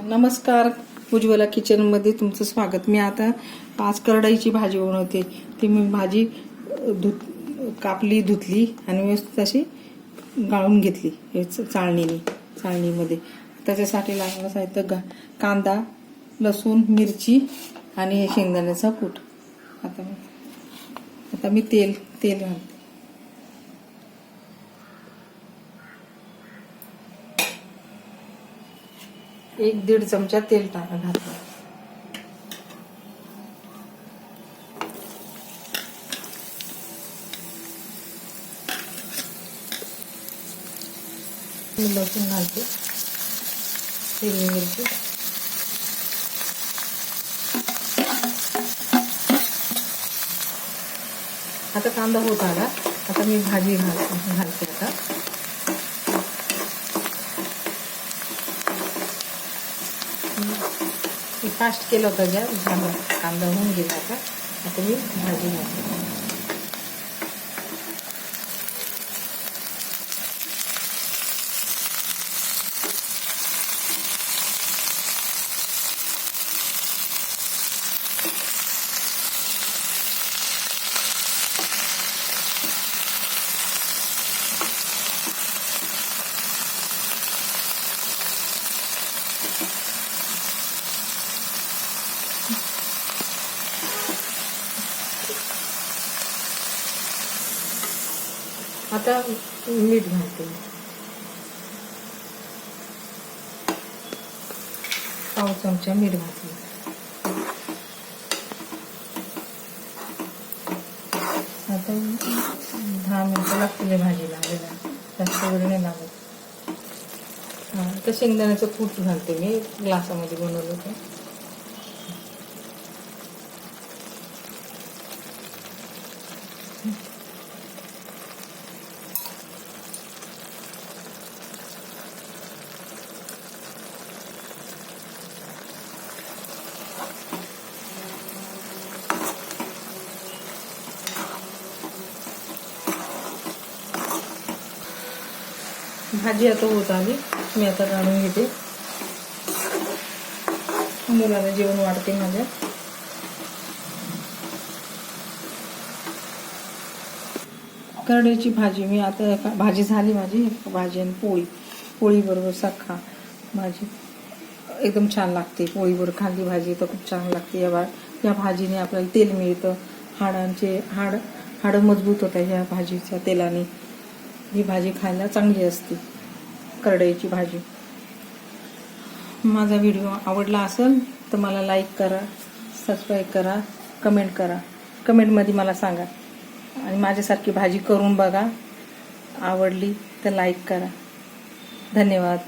नमस्कार उज्ज्वला किचनमध्ये तुमचं स्वागत. मी आता आज करडाईची भाजी बनवते. ती मी भाजी धुत कापली धुतली आणि व्यवस्थित अशी गाळून घेतली. चाळणीने चाळणीमध्ये. त्याच्यासाठी लागणार साहित्य गा कांदा लसूण मिरची आणि हे शेंगदाण्याचा कूट. आता मी आता मी तेल तेल घालते. एक दीड चमचा तेल टाका घातलं. लसूण घालते. हिरवी मिरची आता कांदा होत आला. आता मी भाजी घालते घालते आता. मी फास्ट केलं होतं गॅस कांदा होऊन गेला आता आता मी भाजी घालते. आता मीठ घालते. पाव चमचा मीठ घातलं आता दहा मिनिटं लागतील भाजी जास्त वेळ नाही लागत. हा तर शेंगदाण्याचं कूट घालते मी. ग्लासामध्ये बनवलं होतं. भाजी आता होत आली मी आता काढून घेते. मुलाला जेवण वाढते माझ्या. करड्याची भाजी मी आता भाजी झाली माझी भाजी आणि पोळी. पोळीबरोबर सखा भाजी. एकदम छान लागते. पोळीवर खाल्ली भाजी तर खूप छान लागते. या भा या भाजीने आपल्याला तेल मिळतं. हाडांचे हाड हाडं मजबूत होतात ह्या भाजीच्या तेलाने. ही भाजी खायला चांगली असते. करडईची भाजी. माझा व्हिडिओ आवडला असेल तर मला लाईक करा सबस्क्राईब करा कमेंट करा. कमेंटमध्ये मला सांगा. आणि माझ्यासारखी भाजी करून बघा. आवडली तर लाईक करा. धन्यवाद.